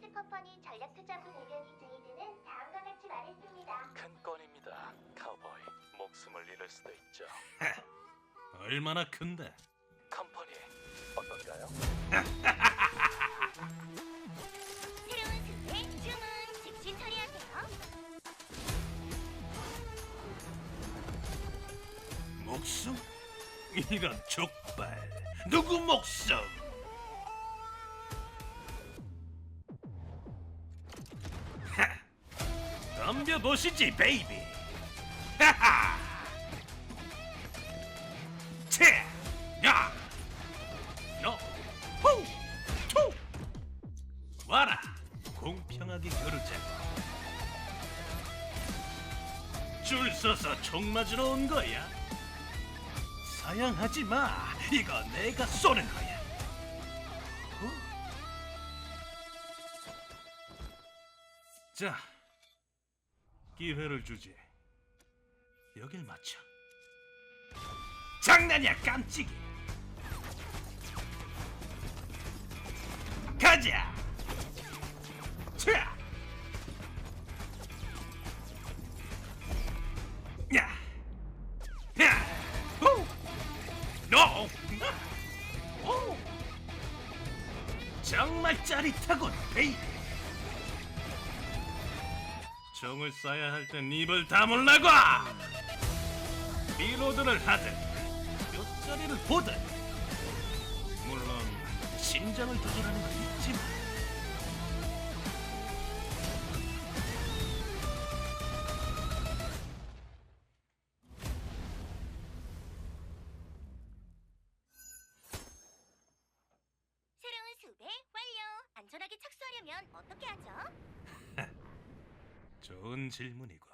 컴퍼니 전략투자부 대변인 제이드는 다음과 같이 말했습니다. 큰 건입니다. 카우보이. 목숨을 잃을 수도 있죠. 얼마나 큰데? 컴퍼니 어떤가요? 새로운 수의 주문 즉시 처리하세요. 목숨? 이런 족발. 누구 목숨? 덤벼보시지, 베이비. 하하! 채! 야! 너! 후! 투! 와라! 공평하게 겨루자. 줄 서서 총 맞으러 온 거야. 사양하지 마. 이거 내가 쏘는 거야. 어? 자, 기회를 주지. 여길 맞춰. 장난이야, 깜찍이. 가자. 차. 야. 야. 후. 노! 오! 정말 짜릿하군, 베이비. 총을 쏴야 할 땐 입을 다물라고! 리로드를 하든 뼈자리를 보든 물론 심장을 조절하는 건 있지만 새로운 수배 완료. 안전하게 착수하려면 어떻게 하죠? 좋은 질문이군.